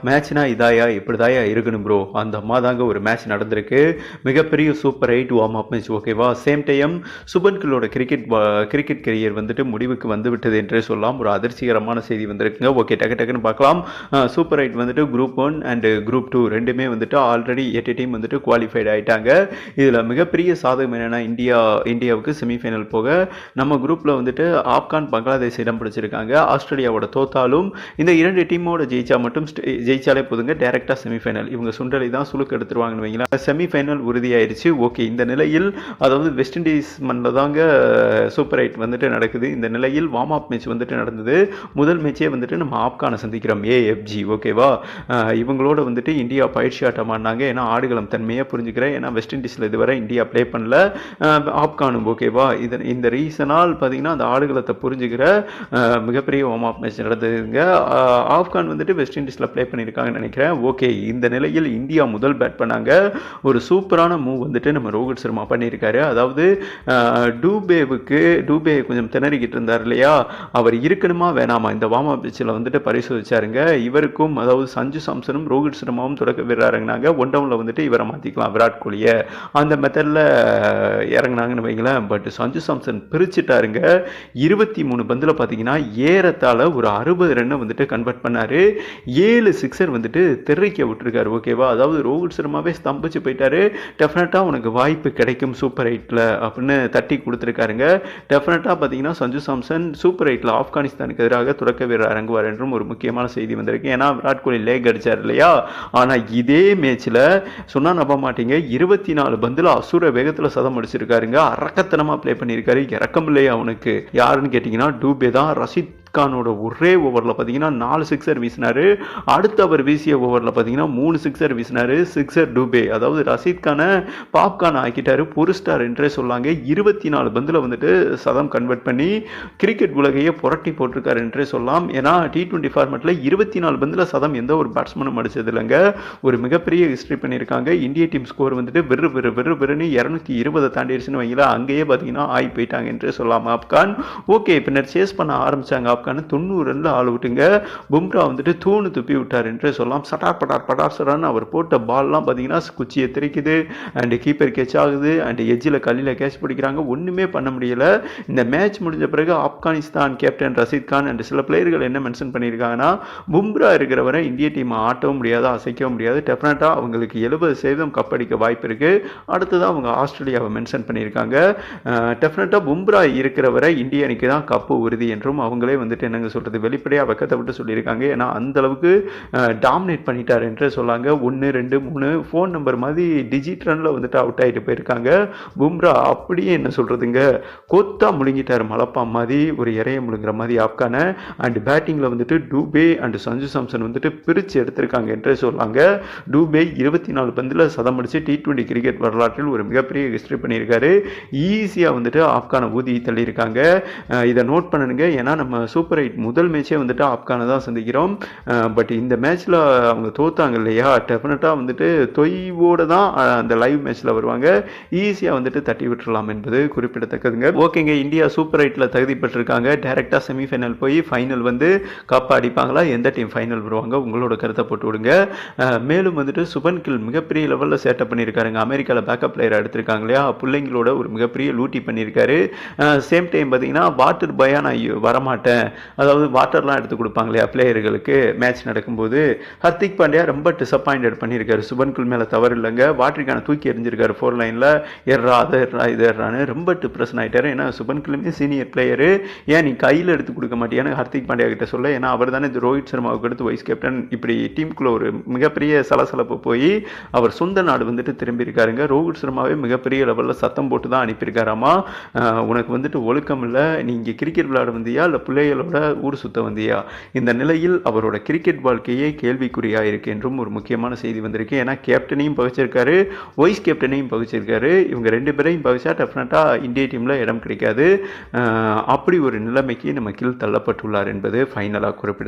மேட்ச்னா இதாயா? இப்படி தாயா இருக்கணும் ப்ரோ அந்த அம்மா தாங்க ஒரு மேட்ச் நடந்திருக்கு. மிகப்பெரிய super eight warm up match ஓகேவா சேம் டைம் சுபன் கில்லோட கிரிக்கெட் கிரிக்கெட் கரியர் வந்துட்டு முடிவுக்கு வந்து விட்டது என்றே சொல்லலாம். ஒரு அதிர்ச்சிகரமான செய்தி வந்திருக்குங்க. ஓகே டக்கு டக்குன்னு பார்க்கலாம். சூப்பர் எயிட் வந்துட்டு group one and group two ரெண்டுமே வந்துட்டு ஆல்ரெடி எட்டு டீம் வந்துட்டு குவாலிஃபைட் ஆயிட்டாங்க. இதில் மிகப்பெரிய சாதகம் என்னென்னா இந்தியா இந்தியாவுக்கு செமிஃபைனல் போக நம்ம குரூப்பில் வந்துட்டு ஆப்கான் பங்களாதேஷ் இடம் பிடிச்சிருக்காங்க. ஆஸ்திரேலியாவோட தோத்தாலும் இந்த இரண்டு டீமோட ஜெயிச்சா மட்டும் ஸ்டே- ஜெயிச்சாலே போதுங்க. டேரெக்டாக செமிஃபைனல் இவங்க சுண்டலி தான் சுழுக்கு எடுத்துருவாங்கன்னு வைங்களா செமிஃபைனல் உறுதியாயிருச்சு. ஓகே இந்த நிலையில் அதாவது வெஸ்ட் இண்டீஸ் மண்ணில் தாங்க சூப்பர் எயிட் வந்துட்டு நடக்குது. இந்த நிலையில் வார்ம் அப் மேட்ச் வந்துட்டு நடந்தது. முதல் மேட்சே வந்துட்டு நம்ம ஆப்கானை சந்திக்கிறோம். ஏஎஃப்ஜி ஓகேவா இவங்களோட வந்துட்டு இந்தியா பயிற்சி ஆட்டம் ஆடினாங்க. ஏன்னா ஆடுகளம் தன்மையாக புரிஞ்சுக்கிறேன். ஏன்னா வெஸ்ட் இண்டீஸில் இதுவரை இந்தியா ப்ளே பண்ணல. ஆப்கானும் ஓகேவா இது இந்த ரீசனால் பார்த்தீங்கன்னா அந்த ஆடுகளத்தை புரிஞ்சுக்கிற மிகப்பெரிய வார்ம் அப் மேட்ச் நடந்ததுங்க. ஆப்கான் வந்துட்டு வெஸ்ட் இண்டீஸில் ப்ளே பண்ணியிருக்காங்கன்னு நினைக்கிறேன். ஓகே இந்த நிலையில் இந்தியா முதல் பேட் பண்ணாங்க. ஒரு சூப்பரான மூவ் வந்துட்டு நம்ம ரோஹித் சர்மா பண்ணியிருக்காரு. அதாவது டூபேவுக்கு டூபே கொஞ்சம் திணறிக்கிட்டு இருந்தார் இல்லையா? அவர் இருக்கணுமா வேணாமா? இந்த வாமா பிச்சில் வந்துட்டு பரிசோதிச்சாருங்க. இவருக்கும் அதாவது சஞ்சு சாம்சனும் ரோஹித் சர்மாவும் தொடக்க வீரராங்கனாங்க ஒன் டவுனில் வந்துட்டு இவரை மாற்றிக்கலாம் விராட் கோலியை. அந்த மெத்தடில் இறங்கினாங்கன்னு வைங்களேன். பட் சஞ்சு சாம்சன் பிரிச்சுட்டாருங்க. இருபத்தி மூணு பந்தில் பார்த்தீங்கன்னா ஏறத்தால் ஒரு அறுபது ரன்னை வந்துட்டு கன்வெர்ட் பண்ணார். ஏழு சிக்ஸர் வந்துட்டு தெறிக்க விட்டுருக்காரு ஓகேவா அதாவது ரோஹித் சர்மாவே ஸ்தம்பிச்சு போயிட்டாரு. டெஃபினட்டாக உனக்கு வாய்ப்பு கிடைக்கும் சூப்பர் எயிட்டில் அப்படின்னு தட்டி கொடுத்துருக்காருங்க. டெஃபினட்டாக பார்த்தீங்கன்னா சஞ்சு சாம்சன் சூப்பர் எயிட்டில் ஆப்கானிஸ்தானுக்கு எதிராக தொடக்க வீரர் இறங்குவார் என்றும் ஒரு முக்கியமான செய்தி வந்திருக்கு. ஏன்னா விராட் கோலி லேக் அடித்தார் இல்லையா? ஆனால் இதே மேட்ச்சில் சொன்னால் நம்ப மாட்டீங்க. இருபத்தி நாலு பந்தில் அசுர வேகத்தில் சதம் அடிச்சிருக்காருங்க. அரக்கத்தனமாக ப்ளே பண்ணியிருக்காரு. இறக்கம் இல்லையா அவனுக்கு? யாருன்னு கேட்டிங்கன்னா டூபே தான். ரஷித் கானோட ஒரே ஓவரில் பார்த்தீங்கன்னா நாலு சிக்ஸர் வீசினாரு. அடுத்து அவர் வீசிய ஓவரில் பார்த்தீங்கன்னா மூணு சிக்ஸர் வீசினார். சிக்ஸர் டூபே அதாவது ரஷீத் கானை பாப்கான் ஆக்கிட்டார். ஒரு ஸ்டார் என்றே சொல்லாங்க. இருபத்தி நாலு பந்தில் வந்துட்டு சதம் கன்வெர்ட் பண்ணி கிரிக்கெட் உலகையே புரட்டி போட்டிருக்காரு என்றே சொல்லலாம். ஏன்னா டி டுவெண்ட்டி ஃபார்மெட்டில் இருபத்தி நாலு பந்தில் சதம் எந்த ஒரு பேட்ஸ்மேனும் அடித்தது இல்லைங்க ஒரு மிகப்பெரிய ஹிஸ்ட்ரி பண்ணியிருக்காங்க. இந்திய டீம் ஸ்கோர் வந்துட்டு வெறு வெறு வெறு வெறுன்னு இரநூத்தி இருபதை தாண்டிடுச்சுன்னு வைங்களா அங்கேயே பார்த்தீங்கன்னா ஆகி போயிட்டாங்க என்றே சொல்லலாம். ஆப்கான் ஓகே பின்னர் சேஸ் பண்ண ஆரம்பிச்சாங்க. ஆப்கான் தொண்ணூறு ரன்ல ஆள் விட்டுங்க. பும்ரா வந்துட்டு தூணு துப்பி விட்டார் என்றே சொல்லலாம் சட்டார் பட்டார் பட்டார் சடார்னு அவர் போட்ட பால்லாம் பார்த்தீங்கன்னா குச்சியை தெரிக்குது. அண்ட் கீப்பர் கேட்ச் ஆகுது. அண்ட் எஜ்ஜில் கல்லில் கேட்ச் பிடிக்கிறாங்க. ஒன்றுமே பண்ண முடியல. இந்த மேட்ச் முடிஞ்ச பிறகு ஆப்கானிஸ்தான் கேப்டன் ரஷீத் கான் அண்ட் சில பிளேயர்கள் என்ன மென்ஷன் பண்ணியிருக்காங்கன்னா பும்ரா இருக்கிற வரை இந்திய டீம் ஆட்டவும் முடியாது அசைக்கவும் முடியாது. டெஃபினட்டாக அவங்களுக்கு எழுபது சதவீதம் கப் அடிக்க வாய்ப்பு இருக்குது அடுத்தது அவங்க ஆஸ்திரேலியாவை மென்ஷன் பண்ணியிருக்காங்க. டெஃபினட்டாக பும்ரா இருக்கிற வரை இந்திய அணிக்கு தான் கப்பு உறுதி என்றும் அவங்களே வந்து வந்துட்டு என்னங்க சொல்கிறது வெளிப்படையாக வெக்கத்தை விட்டு சொல்லியிருக்காங்க. ஏன்னா அந்த அளவுக்கு டாமினேட் பண்ணிட்டார் என்று சொல்லாங்க. ஒன்று ரெண்டு மூணு ஃபோன் நம்பர் மாதிரி டிஜிட் ரனில் வந்துட்டு அவுட் ஆகிட்டு போயிருக்காங்க. பும்ரா அப்படியே என்ன சொல்கிறதுங்க கொத்தா முழுங்கிட்டார் மலப்பா மாதிரி ஒரு இறைய முழுங்குற மாதிரி ஆப்கான. அண்ட் பேட்டிங்கில் வந்துட்டு டூபே அண்ட் சஞ்சு சாம்சன் வந்துட்டு பிரித்து எடுத்திருக்காங்க என்றே சொல்லாங்க. டூபே இருபத்தி நாலு பந்தில் சதம் அடித்து டி ட்வெண்ட்டி கிரிக்கெட் வரலாற்றில் ஒரு மிகப்பெரிய ஹிஸ்ட்ரி பண்ணியிருக்காரு. ஈஸியாக வந்துட்டு ஆப்கான ஊதி தள்ளியிருக்காங்க. இதை நோட் பண்ணணுங்க. ஏன்னா நம்ம சூப்பர் சூப்பர் எயிட் முதல் மேட்சே வந்துட்டு ஆப்கானை தான் சந்திக்கிறோம். பட் இந்த மேட்ச்சில் அவங்க தோத்தாங்க இல்லையா? டெஃபினட்டாக வந்துட்டு தொய்வோடு தான் அந்த லைவ் மேட்ச்சில் வருவாங்க. ஈஸியாக வந்துட்டு தட்டி விட்டுறலாம் என்பது குறிப்பிடத்தக்கதுங்க. ஓகேங்க இந்தியா சூப்பர் எயிட்டில் தகுதி பெற்றிருக்காங்க. டேரெக்டாக செமிஃபைனல் போய் ஃபைனல் வந்து கப் அடிப்பாங்களா? எந்த டீம் ஃபைனல் வருவாங்க? உங்களோட கருத்தை போட்டு விடுங்க. மேலும் வந்துட்டு சுபன் கில் மிகப்பெரிய லெவலில் சேட்டப் பண்ணியிருக்காருங்க. அமெரிக்காவில் பேக்கப் பிளேயர் எடுத்திருக்காங்க இல்லையா? பிள்ளைங்களோட ஒரு மிகப்பெரிய லூட்டி பண்ணியிருக்காரு. சேம் டைம் பார்த்தீங்கன்னா வாட்டர் பயா நான் ஐயோ வரமாட்டேன். அதாவது வாட்டர்லாம் எடுத்து கொடுப்பாங்க இல்லையா பிளேயர்களுக்கு மேட்ச் நடக்கும்போது ஹர்திக் பாண்டியா ரொம்ப டிசப்பாயிண்டட் பண்ணியிருக்காரு. சுபன் குல் மேலே தவறு இல்லைங்க. வாட்டருக்கான தூக்கி எறிஞ்சிருக்காரு ஃபோர் லைனில் எர்றா அதை எர்றா இது எர்றான்னு ரொம்ப டிப்ரெஷன் ஆகிட்டார் ஏன்னா சுபன் குலுமே சீனியர் பிளேயரு ஏன் நீ கையில் எடுத்து கொடுக்க மாட்டியான்னு ஹர்திக் பாண்டியா கிட்ட சொல்ல. ஏன்னா அவர் தானே ரோஹித் சர்மாவுக்கு அடுத்து வைஸ் கேப்டன் இப்படி டீமுக்குள்ள ஒரு மிகப்பெரிய சலசலப்பு போய் அவர் சொந்த நாடு வந்துட்டு திரும்பியிருக்காருங்க. ரோஹித் சர்மாவே மிகப்பெரிய லெவலில் சத்தம் போட்டு தான் அனுப்பியிருக்காராமா உனக்கு வந்துட்டு ஒழுக்கம் இல்லை. நீ இங்கே கிரிக்கெட் விளையாட வந்தியா? இல்லை பிள்ளைகளோட ஊர் சுத்த வந்தியா? இந்த நிலையில் அவரோட கிரிக்கெட் வாழ்க்கையே கேள்விக்குறியாக இருக்கு என்றும் ஒரு முக்கியமான செய்தி வந்திருக்கு. ஏன்னா கேப்டனையும் பகிச்சிருக்காரு வைஸ் கேப்டனையும் பகிச்சிருக்காரு. இவங்க ரெண்டு பேரையும் பகிச்சா டெஃபினட்டாக இந்திய டீமில் இடம் கிடைக்காது. அப்படி ஒரு நிலைமைக்கு நம்ம கீழ் தள்ளப்பட்டுள்ளார் என்பது ஃபைனலாக குறிப்பிட